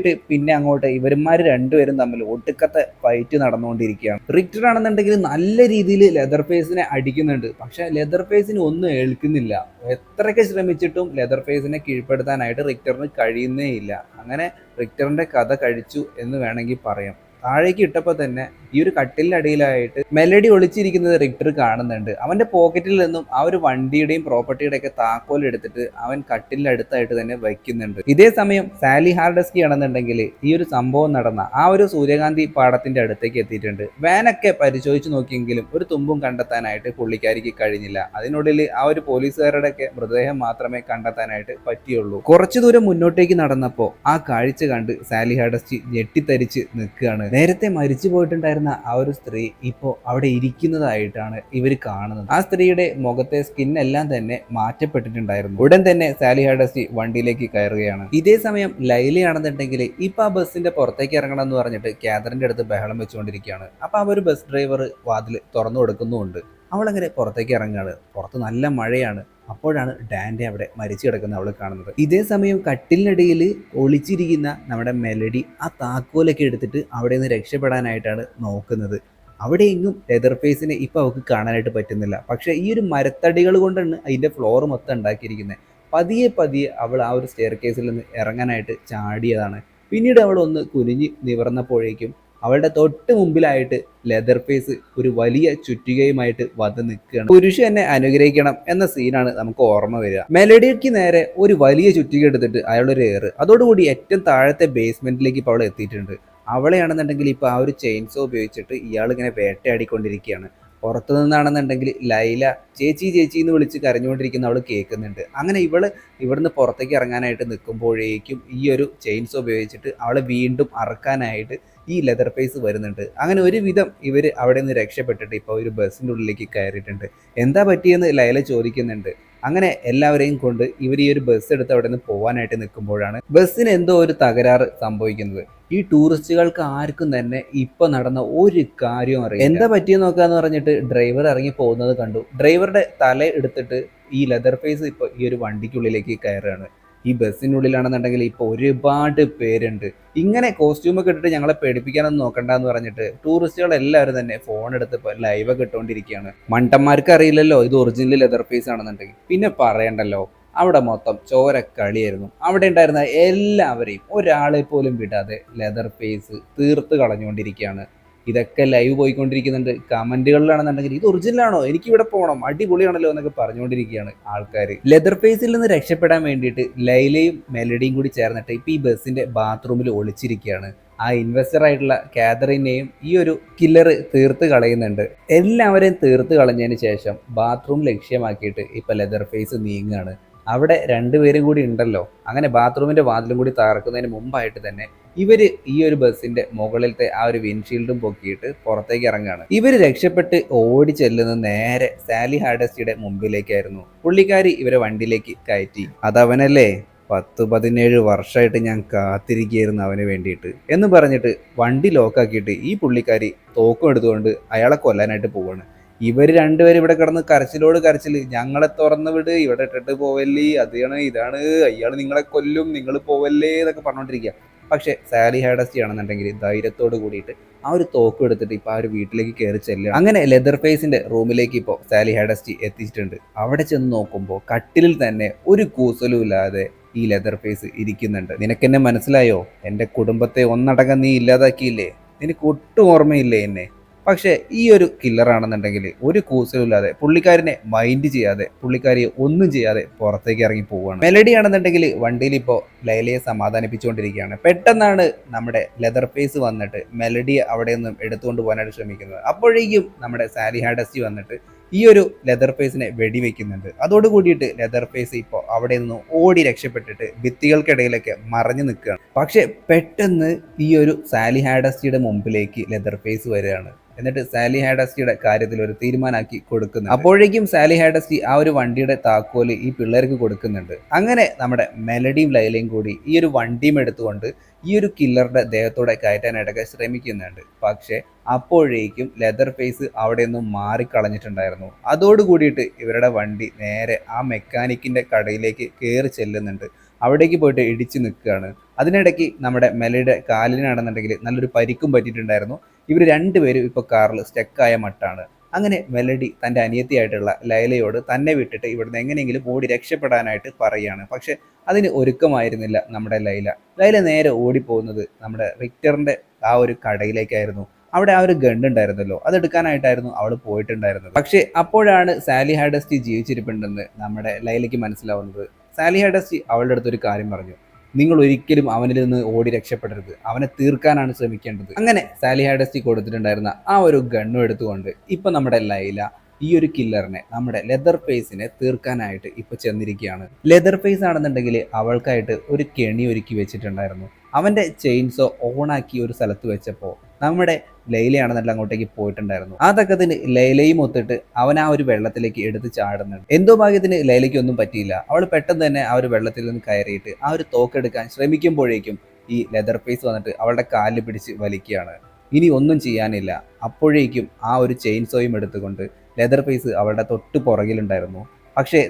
അതോടുകൂടിയിട്ട് പിന്നെ അങ്ങോട്ട് ഇവന്മാർ രണ്ടുപേരും തമ്മിൽ ഒടുക്കത്തെ ഫൈറ്റ് നടന്നുകൊണ്ടിരിക്കുകയാണ്. റിക്ടർ ആണെന്നുണ്ടെങ്കിൽ നല്ല രീതിയിൽ ലെതർ ഫേസിനെ അടിക്കുന്നുണ്ട്. പക്ഷെ ലെതർ ഫേസിന് ഒന്നും ഏൽക്കുന്നില്ല. എത്രയൊക്കെ ശ്രമിച്ചിട്ടും ലെതർ ഫേസിനെ കീഴ്പ്പെടുത്താനായിട്ട് റിക്ടറിന് കഴിയുന്നേ ഇല്ല. അങ്ങനെ റിക്ടറിന്റെ കഥ കഴിച്ചു എന്ന് വേണമെങ്കിൽ പറയാം. താഴേക്ക് ഇട്ടപ്പോൾ തന്നെ ഈ ഒരു കട്ടിലിനടിയിലായിട്ട് മെലഡി ഒളിച്ചിരിക്കുന്നത് റിക്ടർ കാണുന്നുണ്ട്. അവന്റെ പോക്കറ്റിൽ നിന്നും ആ ഒരു വണ്ടിയുടെയും പ്രോപ്പർട്ടിയുടെ ഒക്കെ താക്കോൽ എടുത്തിട്ട് അവൻ കട്ടിലിന്റെ അടുത്തായിട്ട് തന്നെ വയ്ക്കുന്നുണ്ട്. ഇതേ സമയം സാലി ഹാർഡസ്കി ആണെന്നുണ്ടെങ്കിൽ ഈ ഒരു സംഭവം നടന്ന ആ ഒരു സൂര്യകാന്തി പാടത്തിന്റെ അടുത്തേക്ക് എത്തിയിട്ടുണ്ട്. വാനൊക്കെ പരിശോധിച്ച് നോക്കിയെങ്കിലും ഒരു തുമ്പും കണ്ടെത്താനായിട്ട് പുള്ളിക്കാരിക്ക് കഴിഞ്ഞില്ല. അതിനുള്ളിൽ ആ ഒരു പോലീസുകാരുടെ ഒക്കെ മൃതദേഹം മാത്രമേ കണ്ടെത്താനായിട്ട് പറ്റിയുള്ളൂ. കുറച്ചു ദൂരം മുന്നോട്ടേക്ക് നടന്നപ്പോൾ ആ കാഴ്ച കണ്ട് സാലി ഹാർഡസ്കി ഞെട്ടിത്തരിച്ച് നിൽക്കുകയാണ്. നേരത്തെ മരിച്ചു പോയിട്ടുണ്ടായിരുന്ന ആ ഒരു സ്ത്രീ ഇപ്പോൾ അവിടെ ഇരിക്കുന്നതായിട്ടാണ് ഇവർ കാണുന്നത്. ആ സ്ത്രീയുടെ മുഖത്തെ സ്കിൻ എല്ലാം തന്നെ മാറ്റപ്പെട്ടിട്ടുണ്ടായിരുന്നു. ഉടൻ തന്നെ സാലി ഹാഡസി വണ്ടിയിലേക്ക് കയറുകയാണ്. ഇതേ സമയം ലൈലയാണെന്നുണ്ടെങ്കിൽ ഇപ്പൊ ആ ബസ്സിന്റെ പുറത്തേക്ക് ഇറങ്ങണം എന്ന് പറഞ്ഞിട്ട് കാതറിന്റെ അടുത്ത് ബഹളം വെച്ചുകൊണ്ടിരിക്കുകയാണ്. അപ്പൊ ആ ഒരു ബസ് ഡ്രൈവർ വാതിൽ തുറന്നു കൊടുക്കുന്നുമുണ്ട്. അവളങ്ങനെ പുറത്തേക്ക് ഇറങ്ങുകയാണ് പുറത്ത് നല്ല മഴയാണ്. അപ്പോഴാണ് ഡാന്റെ അവിടെ മരിച്ചു കിടക്കുന്ന അവൾ കാണുന്നത്. ഇതേ സമയം കട്ടിലിനിടയിൽ ഒളിച്ചിരിക്കുന്ന നമ്മുടെ മെലഡി ആ താക്കോലൊക്കെ എടുത്തിട്ട് അവിടെ നിന്ന് രക്ഷപ്പെടാനായിട്ടാണ് നോക്കുന്നത്. അവിടെ എങ്ങും ലെതർ ഫേസിനെ ഇപ്പം അവൾക്ക് കാണാനായിട്ട് പറ്റുന്നില്ല. പക്ഷേ ഈ ഒരു മരത്തടികൾ കൊണ്ടാണ് അതിന്റെ ഫ്ലോർ മൊത്തം ഉണ്ടാക്കിയിരിക്കുന്നത്. പതിയെ പതിയെ അവൾ ആ ഒരു സ്റ്റെയർ കേസിൽ നിന്ന് ഇറങ്ങാനായിട്ട് ചാടിയതാണ്. പിന്നീട് അവൾ ഒന്ന് കുനിഞ്ഞ് നിവർന്നപ്പോഴേക്കും അവളുടെ തൊട്ട് മുമ്പിലായിട്ട് ലെതർ ഫേസ് ഒരു വലിയ ചുറ്റികയുമായിട്ട് വന്ന് നിൽക്കുകയാണ്. പുരുഷ എന്നെ അനുഗ്രഹിക്കണം എന്ന സീനാണ് നമുക്ക് ഓർമ്മ വരിക. മെലഡിക്ക് നേരെ ഒരു വലിയ ചുറ്റിക എടുത്തിട്ട് അയാളൊരു ഏറ് അതോടുകൂടി ഏറ്റവും താഴത്തെ ബേസ്മെന്റിലേക്ക് ഇപ്പോൾ അവൾ എത്തിയിട്ടുണ്ട്. അവളെയാണെന്നുണ്ടെങ്കിൽ ഇപ്പോൾ ആ ഒരു ചെയിൻസോ ഉപയോഗിച്ചിട്ട് ഇയാൾ ഇങ്ങനെ വേട്ടയാടിക്കൊണ്ടിരിക്കുകയാണ്. പുറത്തു നിന്നാണെന്നുണ്ടെങ്കിൽ ലൈല ചേച്ചി ചേച്ചി എന്ന് വിളിച്ച് കരഞ്ഞുകൊണ്ടിരിക്കുന്ന അവൾ കേൾക്കുന്നുണ്ട്. അങ്ങനെ ഇവൾ ഇവിടുന്ന് പുറത്തേക്ക് ഇറങ്ങാനായിട്ട് നിൽക്കുമ്പോഴേക്കും ഈ ഒരു ചെയിൻസ് ഉപയോഗിച്ചിട്ട് അവളെ വീണ്ടും അറക്കാനായിട്ട് ഈ ലെതർ പേസ് വരുന്നുണ്ട്. അങ്ങനെ ഒരുവിധം ഇവർ അവിടെ നിന്ന് രക്ഷപ്പെട്ടിട്ട് ഇപ്പോൾ ഒരു ബസ്സിന്റെ ഉള്ളിലേക്ക് കയറിയിട്ടുണ്ട്. എന്താ പറ്റിയെന്ന്? ലൈല ചോദിക്കുന്നുണ്ട്. അങ്ങനെ എല്ലാവരെയും കൊണ്ട് ഇവർ ഈ ഒരു ബസ് എടുത്ത് അവിടെ നിന്ന് പോകാനായിട്ട് നിൽക്കുമ്പോഴാണ് ബസ്സിന് എന്തോ ഒരു തകരാറ് സംഭവിക്കുന്നത്. ഈ ടൂറിസ്റ്റുകൾക്ക് ആർക്കും തന്നെ ഇപ്പൊ നടന്ന ഒരു കാര്യവും അറിയാം എന്താ പറ്റിയെന്ന് നോക്കാന്ന് പറഞ്ഞിട്ട് ഡ്രൈവർ ഇറങ്ങി പോകുന്നത് കണ്ടു. ഡ്രൈവറുടെ തല എടുത്തിട്ട് ഈ ലെതർ ഫേസ് ഇപ്പൊ ഈ ഒരു വണ്ടിക്കുള്ളിലേക്ക് കയറുകയാണ്. ഈ ബസ്സിനുള്ളിലാണെന്നുണ്ടെങ്കിൽ ഇപ്പോൾ ഒരുപാട് പേരുണ്ട്. ഇങ്ങനെ കോസ്റ്റ്യൂമൊക്കെ ഇട്ടിട്ട് ഞങ്ങളെ പേടിപ്പിക്കാനൊന്നും നോക്കണ്ട എന്ന് പറഞ്ഞിട്ട് ടൂറിസ്റ്റുകൾ എല്ലാവരും തന്നെ ഫോൺ എടുത്ത് ലൈവൊക്കെ ഇട്ടുകൊണ്ടിരിക്കുകയാണ് മണ്ടന്മാർക്ക് അറിയില്ലല്ലോ ഇത് ഒറിജിനൽ ലെതർ പീസ് ആണെന്നുണ്ടെങ്കിൽ. പിന്നെ പറയണ്ടല്ലോ അവിടെ മൊത്തം ചോരക്കളിയായിരുന്നു. അവിടെ ഉണ്ടായിരുന്ന എല്ലാവരെയും ഒരാളെ പോലും വിടാതെ ലെതർ പേസ് തീർത്ത് കളഞ്ഞുകൊണ്ടിരിക്കുകയാണ് ഇതൊക്കെ ലൈവ് പോയിക്കൊണ്ടിരിക്കുന്നുണ്ട്. കമന്റുകളിലാണെന്നുണ്ടെങ്കിൽ ഇത് ഒറിജിനൽ ആണോ? എനിക്ക് ഇവിടെ പോകണം അടിപൊളിയാണല്ലോ എന്നൊക്കെ പറഞ്ഞുകൊണ്ടിരിക്കുകയാണ് ആൾക്കാർ ലെതർ ഫേസിൽ നിന്ന് രക്ഷപ്പെടാൻ വേണ്ടിയിട്ട് ലൈലയും മെലഡിയും കൂടി ചേർന്നിട്ട് ഇപ്പൊ ഈ ബസ്സിന്റെ ബാത്റൂമിൽ ഒളിച്ചിരിക്കുകയാണ്. ആ ഇൻവെസ്റ്റർ ആയിട്ടുള്ള കാതറിനെയും ഈ ഒരു കില്ലർ തീർത്ത് കളയുന്നുണ്ട്. എല്ലാവരെയും തീർത്ത് കളഞ്ഞതിന് ശേഷം ബാത്റൂം ലക്ഷ്യമാക്കിയിട്ട് ഇപ്പൊ ലെതർ ഫേസ് നീങ്ങുകയാണ്. അവിടെ രണ്ടുപേരും കൂടി ഉണ്ടല്ലോ. അങ്ങനെ ബാത്റൂമിന്റെ വാതിലും കൂടി തകർക്കുന്നതിന് മുമ്പായിട്ട് തന്നെ ഇവർ ഈ ഒരു ബസ്സിന്റെ മുകളിലത്തെ ആ ഒരു വിൻഷീൽഡും പൊക്കിയിട്ട് പുറത്തേക്ക് ഇറങ്ങുകയാണ്. ഇവർ രക്ഷപ്പെട്ട് ഓടി ചെല്ലുന്നത് നേരെ സാലി ഹാഡസ്റ്റിയുടെ മുമ്പിലേക്കായിരുന്നു. പുള്ളിക്കാരി ഇവരെ വണ്ടിയിലേക്ക് കയറ്റി. അതവനല്ലേ? പത്ത് പതിനേഴ് വർഷമായിട്ട് ഞാൻ കാത്തിരിക്കുകയായിരുന്നു അവന് വേണ്ടിയിട്ട് എന്ന് പറഞ്ഞിട്ട് വണ്ടി ലോക്കാക്കിയിട്ട് ഈ പുള്ളിക്കാരി തോക്കും എടുത്തുകൊണ്ട് അയാളെ കൊല്ലാനായിട്ട് പോവാണ്. ഇവർ രണ്ടുപേരും ഇവിടെ കിടന്ന് കരച്ചിലോട് കരച്ചിൽ ഞങ്ങളെ തുറന്ന് വിട് ഇവിടെ ഇട്ടിട്ട് പോവല്ലേ അതാണ് ഇതാണ് അയാൾ നിങ്ങളെ കൊല്ലും നിങ്ങൾ പോവല്ലേ എന്നൊക്കെ പറഞ്ഞുകൊണ്ടിരിക്കുക പക്ഷേ സാലി ഹാഡസ്റ്റി ആണെന്നുണ്ടെങ്കിൽ ധൈര്യത്തോട് കൂടിയിട്ട് ആ ഒരു തോക്ക് എടുത്തിട്ട് ഇപ്പോൾ ആ ഒരു വീട്ടിലേക്ക് കയറി ചെല്ലുക. അങ്ങനെ ലെതർ ഫേസിന്റെ റൂമിലേക്ക് ഇപ്പോൾ സാലി ഹാഡസ്റ്റി എത്തിച്ചിട്ടുണ്ട് അവിടെ ചെന്ന് നോക്കുമ്പോൾ കട്ടിലിൽ തന്നെ ഒരു കൂസലും ഇല്ലാതെ ഈ ലെതർ ഫേസ് ഇരിക്കുന്നുണ്ട്. നിനക്കെന്നെ മനസ്സിലായോ? എന്റെ കുടുംബത്തെ ഒന്നടങ്കം നീ ഇല്ലാതാക്കിയില്ലേ? നിനക്ക് ഒട്ടും ഓർമ്മയില്ലേ എന്നെ? പക്ഷേ ഈ ഒരു കില്ലറാണെന്നുണ്ടെങ്കിൽ ഒരു കൂസലുമില്ലാതെ പുള്ളിക്കാരനെ മൈൻഡ് ചെയ്യാതെ പുള്ളിക്കാരിയെ ഒന്നും ചെയ്യാതെ പുറത്തേക്ക് ഇറങ്ങി പോവുകയാണ്. മെലഡി ആണെന്നുണ്ടെങ്കിൽ വണ്ടിയിൽ ഇപ്പോൾ ലൈലയെ സമാധാനിപ്പിച്ചുകൊണ്ടിരിക്കുകയാണ്. പെട്ടെന്നാണ് നമ്മുടെ ലെതർ ഫേസ് വന്നിട്ട് മെലഡിയെ അവിടെ നിന്നും എടുത്തുകൊണ്ട് പോകാനായിട്ട് ശ്രമിക്കുന്നത്. അപ്പോഴേക്കും നമ്മുടെ സാലി ഹാഡസ്റ്റി വന്നിട്ട് ഈ ഒരു ലെതർ ഫേസിനെ വെടിവെക്കുന്നുണ്ട്. അതോട് കൂടിയിട്ട് ലെതർ ഫേസ് ഇപ്പോൾ അവിടെ നിന്ന് ഓടി രക്ഷപ്പെട്ടിട്ട് ഭിത്തികൾക്കിടയിലൊക്കെ മറഞ്ഞു നിൽക്കുകയാണ്. പക്ഷേ പെട്ടെന്ന് ഈ ഒരു സാലി ഹാഡസ്റ്റിയുടെ മുമ്പിലേക്ക് ലെതർ ഫേസ് വരികയാണ്. എന്നിട്ട് സാലി ഹാഡസ്റ്റിയുടെ കാര്യത്തിൽ ഒരു തീരുമാനമാക്കി കൊടുക്കുന്നു അപ്പോഴേക്കും സാലി ഹാഡസ്റ്റി ആ ഒരു വണ്ടിയുടെ താക്കോൽ ഈ പിള്ളേർക്ക് കൊടുക്കുന്നുണ്ട്. അങ്ങനെ നമ്മുടെ മെലഡിയും ലൈലയും കൂടി ഈ ഒരു വണ്ടിയും എടുത്തുകൊണ്ട് ഈ ഒരു കില്ലറുടെ ദേഹത്തോടെ കയറ്റാനായിട്ടൊക്കെ ശ്രമിക്കുന്നുണ്ട്. പക്ഷേ അപ്പോഴേക്കും ലെതർ ഫേസ് അവിടെ നിന്നും മാറിക്കളഞ്ഞിട്ടുണ്ടായിരുന്നു. അതോട് കൂടിയിട്ട് ഇവരുടെ വണ്ടി നേരെ ആ മെക്കാനിക്കിന്റെ കടയിലേക്ക് കയറി ചെല്ലുന്നുണ്ട്. അവിടേക്ക് പോയിട്ട് ഇടിച്ചു നിൽക്കുകയാണ്. അതിനിടയ്ക്ക് നമ്മുടെ മെലയുടെ കാലിനാണെന്നുണ്ടെങ്കിൽ നല്ലൊരു പരിക്കും പറ്റിയിട്ടുണ്ടായിരുന്നു. ഇവർ രണ്ടുപേരും ഇപ്പോൾ കാറിൽ സ്റ്റക്കായ മട്ടാണ്. അങ്ങനെ മെലഡി തന്റെ അനിയത്തിയായിട്ടുള്ള ലൈലയോട് തന്നെ വിട്ടിട്ട് ഇവിടുന്ന് എങ്ങനെയെങ്കിലും ഓടി രക്ഷപ്പെടാനായിട്ട് പറയുകയാണ്. പക്ഷെ അതിന് ഒരുക്കമായിരുന്നില്ല നമ്മുടെ ലൈല. ലൈല നേരെ ഓടിപ്പോകുന്നത് നമ്മുടെ വിക്ടറിന്റെ ആ ഒരു കടയിലേക്കായിരുന്നു. അവിടെ ആ ഒരു ഗണ്ട് ഉണ്ടായിരുന്നല്ലോ. അതെടുക്കാനായിട്ടായിരുന്നു അവൾ പോയിട്ടുണ്ടായിരുന്നത്. പക്ഷേ അപ്പോഴാണ് സാലി ഹാഡസ്റ്റി ജീവിച്ചിരിപ്പുണ്ടെന്ന് നമ്മുടെ ലൈലയ്ക്ക് മനസ്സിലാവുന്നത്. സാലി ഹാഡസ്റ്റി അവളുടെ അടുത്തൊരു കാര്യം പറഞ്ഞു. നിങ്ങൾ ഒരിക്കലും അവനിൽ നിന്ന് ഓടി രക്ഷപ്പെടരുത്. അവനെ തീർക്കാനാണ് ശ്രമിക്കേണ്ടത്. അങ്ങനെ സാലി ഹാഡസ്റ്റി കൊടുത്തിട്ടുണ്ടായിരുന്ന ആ ഒരു ഗണ്ണും എടുത്തുകൊണ്ട് ഇപ്പൊ നമ്മുടെ ലൈല ഈ ഒരു കില്ലറിനെ നമ്മുടെ ലെതർ ഫേസിനെ തീർക്കാനായിട്ട് ഇപ്പൊ ചെന്നിരിക്കുകയാണ്. ലെതർ ഫേസ് ആണെന്നുണ്ടെങ്കിൽ അവൾക്കായിട്ട് ഒരു കെണി ഒരുക്കി വെച്ചിട്ടുണ്ടായിരുന്നു. അവന്റെ ചെയിൻസോ ഓണാക്കി ഒരു സ്ഥലത്ത് വെച്ചപ്പോൾ നമ്മുടെ ലൈലയാണെന്നല്ല അങ്ങോട്ടേക്ക് പോയിട്ടുണ്ടായിരുന്നു. ആ തക്കത്തിന് ലൈലയും ഒത്തിട്ട് അവൻ ആ ഒരു വെള്ളത്തിലേക്ക് എടുത്ത് ചാടുന്നുണ്ട്. എന്തോ ഭാഗ്യത്തിന് ലൈലയ്ക്ക് ഒന്നും പറ്റിയില്ല. അവൾ പെട്ടെന്ന് തന്നെ ആ ഒരു വെള്ളത്തിൽ നിന്ന് കയറിയിട്ട് ആ ഒരു തോക്കെടുക്കാൻ ശ്രമിക്കുമ്പോഴേക്കും ഈ ലെതർ ഫേസ് വന്നിട്ട് അവളുടെ കാലിൽ പിടിച്ച് വലിക്കുകയാണ്. ഇനി ഒന്നും ചെയ്യാനില്ല. അപ്പോഴേക്കും ആ ഒരു ചെയിൻസോയും എടുത്തുകൊണ്ട് ലെതർ ഫേസ് അവളുടെ തൊട്ട് പുറകിലുണ്ടായിരുന്നു. പക്ഷേ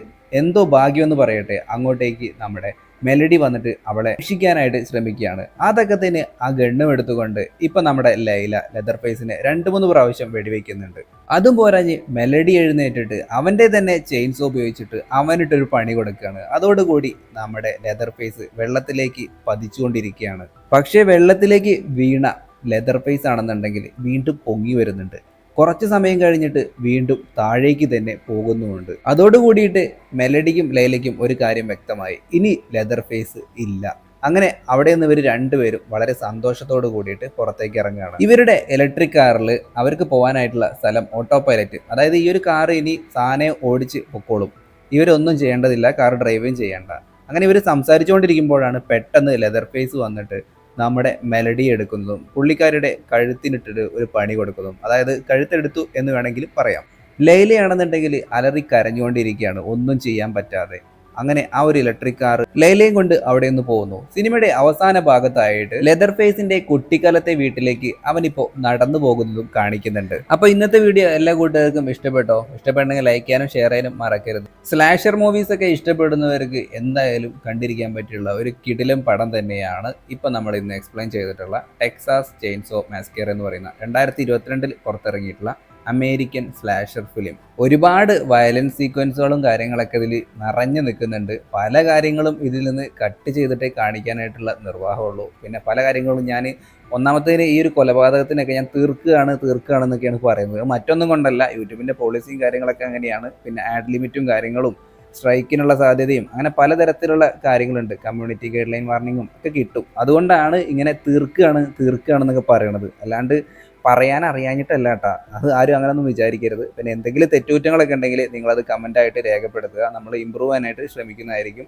എന്തോ ഭാഗ്യമെന്ന് പറയട്ടെ അങ്ങോട്ടേക്ക് നമ്മുടെ മെലഡി വന്നിട്ട് അവളെ രക്ഷിക്കാനായിട്ട് ശ്രമിക്കുകയാണ്. അതൊക്കെ തന്നെ ആ ഗണ്ണും എടുത്തുകൊണ്ട് ഇപ്പൊ നമ്മുടെ ലൈല ലെതർ ഫേസിനെ രണ്ട് മൂന്ന് പ്രാവശ്യം വെടിവെക്കുന്നുണ്ട്. അതും പോരാഞ്ഞ് മെലഡി എഴുന്നേറ്റിട്ട് അവന്റെ തന്നെ ചെയിൻസ് ഉപയോഗിച്ചിട്ട് അവനിട്ടൊരു പണി കൊടുക്കുകയാണ്. അതോടുകൂടി നമ്മുടെ ലെതർ ഫേസ് വെള്ളത്തിലേക്ക് പതിച്ചുകൊണ്ടിരിക്കുകയാണ്. പക്ഷേ വെള്ളത്തിലേക്ക് വീണ ലെതർ ഫേസ് ആണെന്നുണ്ടെങ്കിൽ വീണ്ടും പൊങ്ങി വരുന്നുണ്ട്. കുറച്ച് സമയം കഴിഞ്ഞിട്ട് വീണ്ടും താഴേക്ക് തന്നെ പോകുന്നുമുണ്ട്. അതോടുകൂടിയിട്ട് മെലഡിക്കും ലൈലയ്ക്കും ഒരു കാര്യം വ്യക്തമായി. ഇനി ലെതർ ഫേസ് ഇല്ല. അങ്ങനെ അവിടെ നിന്ന് ഇവർ രണ്ടുപേരും വളരെ സന്തോഷത്തോട് കൂടിയിട്ട് പുറത്തേക്ക് ഇറങ്ങുകയാണ്. ഇവരുടെ ഇലക്ട്രിക് കാറിൽ അവർക്ക് പോകാനായിട്ടുള്ള സ്ഥലം ഓട്ടോ പൈലറ്റ് അതായത് ഈ ഒരു കാർ ഇനി സാനെ ഓടിച്ച് പൊക്കോളും. ഇവരൊന്നും ചെയ്യേണ്ടതില്ല കാർ ഡ്രൈവിങ് ചെയ്യേണ്ട. അങ്ങനെ ഇവർ സംസാരിച്ചുകൊണ്ടിരിക്കുമ്പോഴാണ് പെട്ടെന്ന് ലെതർ ഫേസ് വന്നിട്ട് നമ്മുടെ മെലഡി എടുക്കുന്നതും പുള്ളിക്കാരുടെ കഴുത്തിനിട്ടിട്ട് ഒരു പണി കൊടുക്കുന്നതും അതായത് കഴുത്തെടുത്തു എന്ന് വേണമെങ്കിൽ പറയാം. ലൈലയാണെന്നുണ്ടെങ്കിൽ അലറി കരഞ്ഞുകൊണ്ടിരിക്കുകയാണ്. ഒന്നും ചെയ്യാൻ പറ്റാതെ. അങ്ങനെ ആ ഒരു ഇലക്ട്രിക് കാർ ലൈലയും കൊണ്ട് അവിടെ നിന്ന് പോകുന്നു. സിനിമയുടെ അവസാന ഭാഗത്തായിട്ട് ലെതർ ഫേസിന്റെ കുട്ടിക്കാലത്തെ വീട്ടിലേക്ക് അവനിപ്പോ നടന്നു പോകുന്നതും കാണിക്കുന്നുണ്ട്. അപ്പൊ ഇന്നത്തെ വീഡിയോ എല്ലാ കൂട്ടുകാർക്കും ഇഷ്ടപ്പെട്ടോ? ഇഷ്ടപ്പെട്ടെങ്കിൽ ലൈക്ക് ചെയ്യാനും ഷെയർ ചെയ്യാനും മറക്കരുത്. സ്ലാഷർ മൂവീസ് ഒക്കെ ഇഷ്ടപ്പെടുന്നവർക്ക് എന്തായാലും കണ്ടിരിക്കാൻ പറ്റിയുള്ള ഒരു കിടിലം പടം തന്നെയാണ് ഇപ്പൊ നമ്മൾ ഇന്ന് എക്സ്പ്ലെയിൻ ചെയ്തിട്ടുള്ള ടെക്സാസ് ചെയിൻസ് മാസ്കിയർ എന്ന് പറയുന്ന രണ്ടായിരത്തി ഇരുപത്തിരണ്ടിൽ പുറത്തിറങ്ങിയിട്ടുള്ള അമേരിക്കൻ സ്ലാഷർ ഫിലിം ഒരുപാട് വയലൻസ് സീക്വൻസുകളും കാര്യങ്ങളൊക്കെ ഇതിൽ നിറഞ്ഞു നിൽക്കുന്നുണ്ട്. പല കാര്യങ്ങളും ഇതിൽ നിന്ന് കട്ട് ചെയ്തിട്ടേ കാണിക്കാനായിട്ടുള്ള നിർവാഹമുള്ളൂ. പിന്നെ പല കാര്യങ്ങളും ഞാൻ ഒന്നാമത്തേന് ഈ ഒരു കൊലപാതകത്തിനൊക്കെ ഞാൻ തീർക്കുകയാണ് തീർക്കുകയാണ് എന്നൊക്കെയാണ് പറയുന്നത്. മറ്റൊന്നും കൊണ്ടല്ല യൂട്യൂബിന്റെ പോളിസിയും കാര്യങ്ങളൊക്കെ അങ്ങനെയാണ്. പിന്നെ ആഡ് ലിമിറ്റും കാര്യങ്ങളും സ്ട്രൈക്കിനുള്ള സാധ്യതയും അങ്ങനെ പലതരത്തിലുള്ള കാര്യങ്ങളുണ്ട്. കമ്മ്യൂണിറ്റി ഗൈഡ് ലൈൻ വാർണിങ്ങും ഒക്കെ കിട്ടും. അതുകൊണ്ടാണ് ഇങ്ങനെ തീർക്കുകയാണ് തീർക്കുകയാണെന്നൊക്കെ പറയണത്. അല്ലാണ്ട് പറയാൻ അറിയാഞ്ഞിട്ടല്ല കേട്ടാ. അത് ആരും അങ്ങനെ ഒന്നും വിചാരിക്കരുത്. പിന്നെ എന്തെങ്കിലും തെറ്റുകുറ്റങ്ങളൊക്കെ ഉണ്ടെങ്കിൽ നിങ്ങളത് കമന്റായിട്ട് രേഖപ്പെടുത്തുക. നമ്മൾ ഇമ്പ്രൂവ് ചെയ്യാനായിട്ട് ശ്രമിക്കുന്നതായിരിക്കും.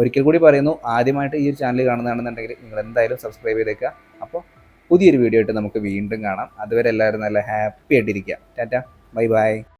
ഒരിക്കൽ കൂടി പറയുന്നു ആദ്യമായിട്ട് ഈ ഒരു ചാനൽ കാണുന്നതാണെന്നുണ്ടെങ്കിൽ നിങ്ങൾ എന്തായാലും സബ്സ്ക്രൈബ് ചെയ്തേക്കുക. അപ്പോൾ പുതിയൊരു വീഡിയോ ആയിട്ട് നമുക്ക് വീണ്ടും കാണാം. അതുവരെ എല്ലാവരും നല്ല ഹാപ്പി ആയിട്ടിരിക്കുക. Tata bye bye